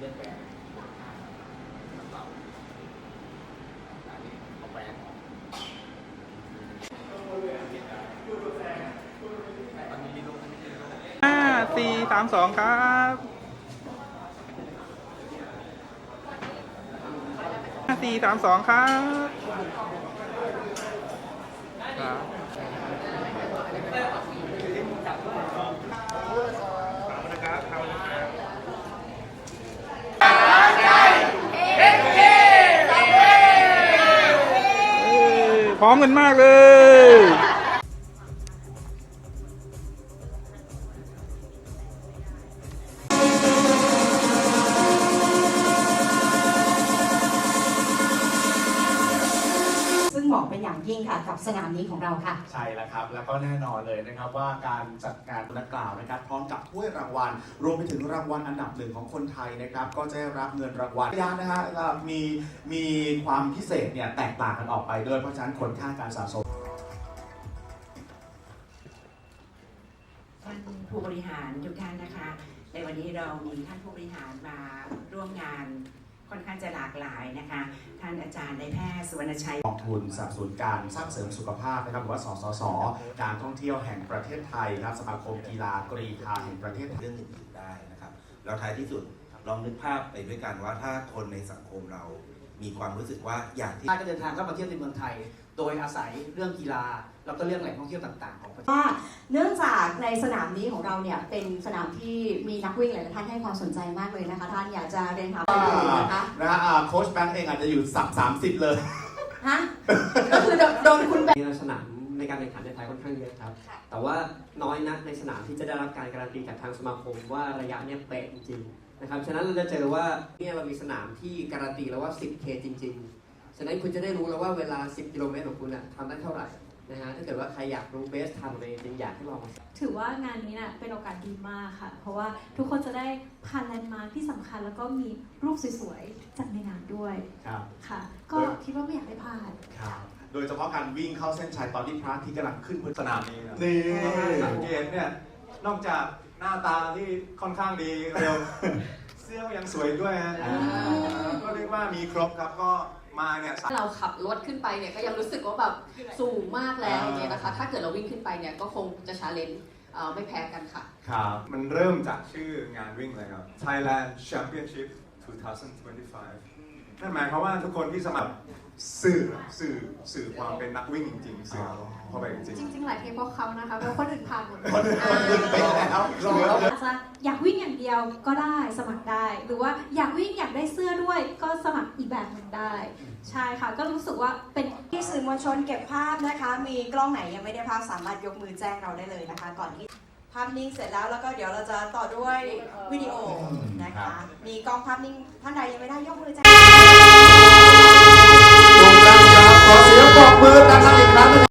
เรื่องแหวนมันเปล่าอันนี้เอาแหวห้าสี่สามสองครับห้าสี่สามสองครับครับ พร้อมกันมากเลย เหมาะเป็นอย่างยิ่งค่ะกับสนามนี้ของเราค่ะ ใช่แล้วครับ แล้วก็แน่นอนเลยนะครับว่าการจัดงานดังกล่าวนะครับพร้อมกับถ้วยรางวัล รวมไปถึงรางวัลอันดับหนึ่งของคนไทยนะครับก็จะได้รับเงินรางวัลยานนะฮะก็มีมีความพิเศษเนี่ยแตกต่างกันออกไปด้วยเพราะฉะนั้นคนค่าการสะสม ท่านผู้บริหารทุกท่านนะคะ ในวันนี้เรามีท่านผู้บริหารมาร่วมงาน ค่อนข้างจะหลากหลายนะคะ ท่านอาจารย์นายแพทย์สุวรรณชัย กองทุนสนับสนุนการสร้างเสริมสุขภาพนะครับหรือว่าสสส การท่องเที่ยวแห่งประเทศไทยครับสมาคมกีฬากรีฑาแห่งประเทศไทยเรื่องอื่นๆได้นะครับแล้วท้ายที่สุดลองนึกภาพไปด้วยกันว่าถ้าคนในสังคมเรา มีความรู้สึกว่าอยากที่ถ้าก็เดินทางเข้ามาเที่ยวในเมืองไทย โดยอาศัยเรื่องกีฬา แล้วก็เรื่องแหล่งท่องเที่ยวต่างๆของประเทศ ว่าเนื่องจากในสนามนี้ของเราเนี่ยเป็นสนามที่มีนักวิ่งหลายๆท่านให้ความสนใจมากเลยนะคะ ท่านอยากจะเรียนถามไปดูนะคะนะฮะอ่าโค้ชแบงค์เองอาจจะอยู่สักสามสิบเลย ฮะก็คือโดนโดนคุณแบมีสนาม ในการแข่งขันในไทยค่อนข้างเยอะครับแต่ว่าน้อยนักในสนามที่จะได้รับการการันตีจากทางสมาคมว่าระยะเนี่ยเป๊ะจริงๆนะครับ ฉะนั้นเราจะเจอว่าเนี่ยเรามีสนามที่การันตีแล้วว่า 10K จริง ๆ ฉะนั้นคุณจะได้รู้แล้วว่าเวลา 10 กิโลเมตรของคุณอะทำได้เท่าไหร่นะฮะ ถ้าเกิดว่าใครอยากรู้เบสทำอะไรจริงๆอยากให้ลองมา ถือว่างานนี้น่ะเป็นโอกาสดีมากค่ะ เพราะว่าทุกคนจะได้ผ่านแลนด์มาร์คที่สำคัญแล้วก็มีรูปสวยๆจากในงานด้วยครับ ค่ะ ก็คิดว่าไม่อยากให้พลาด ครับ โดยเฉพาะการวิ่งเข้าเส้นชัยตอนที่พระอาที่กำลังขึ้นบนสนามนี้ครับนี่ สังเกตเนี่ย นอกจากหน้าตาที่ค่อนข้างดีเร็ว เสื้อก็ยังสวยด้วยฮะอ่า ก็เรียกว่ามีครบครับก็มาเนี่ยเราขับรถขึ้นไปเนี่ยก็ยังรู้สึกว่าแบบสูงมากแล้วเนี่ยนะคะ ถ้าเกิดเราวิ่งขึ้นไปเนี่ยก็คงจะชาเลนจ์ไม่แพ้กันค่ะ ครับมันเริ่มจากชื่องานวิ่งเลยครับ Thailand Championship 2025 นั่นหมายความว่าทุกคนที่สมัครสื่อสื่อสื่อความเป็นนักวิ่งจริงๆสื่อเข้าไปจริงจริงๆ หลายเทปเพราะเขานะคะเพราะคนอื่นผ่านหมดเลยคนคนอื่นไปแล้วอาจจะอยากวิ่งอย่างเดียวก็ได้สมัครได้ หรือว่าอยากวิ่งอยากได้เสื้อด้วยก็สมัครอีกแบบหนึ่งได้ ใช่ค่ะ ก็รู้สึกว่าเป็นที่สื่อมวลชนเก็บภาพนะคะ มีกล้องไหนยังไม่ได้ภาพสามารถยกมือแจ้งเราได้เลยนะคะ ก่อนที่ ภาพนิ่งเสร็จแล้วแล้วก็เดี๋ยวเราจะต่อด้วยวิดีโอนะคะ มีกล้องภาพนิ่งท่านใดยังไม่ได้ยกมือแจ้งถูกต้องครับขอเสียงปรบมือดังๆอีกครั้งหนึง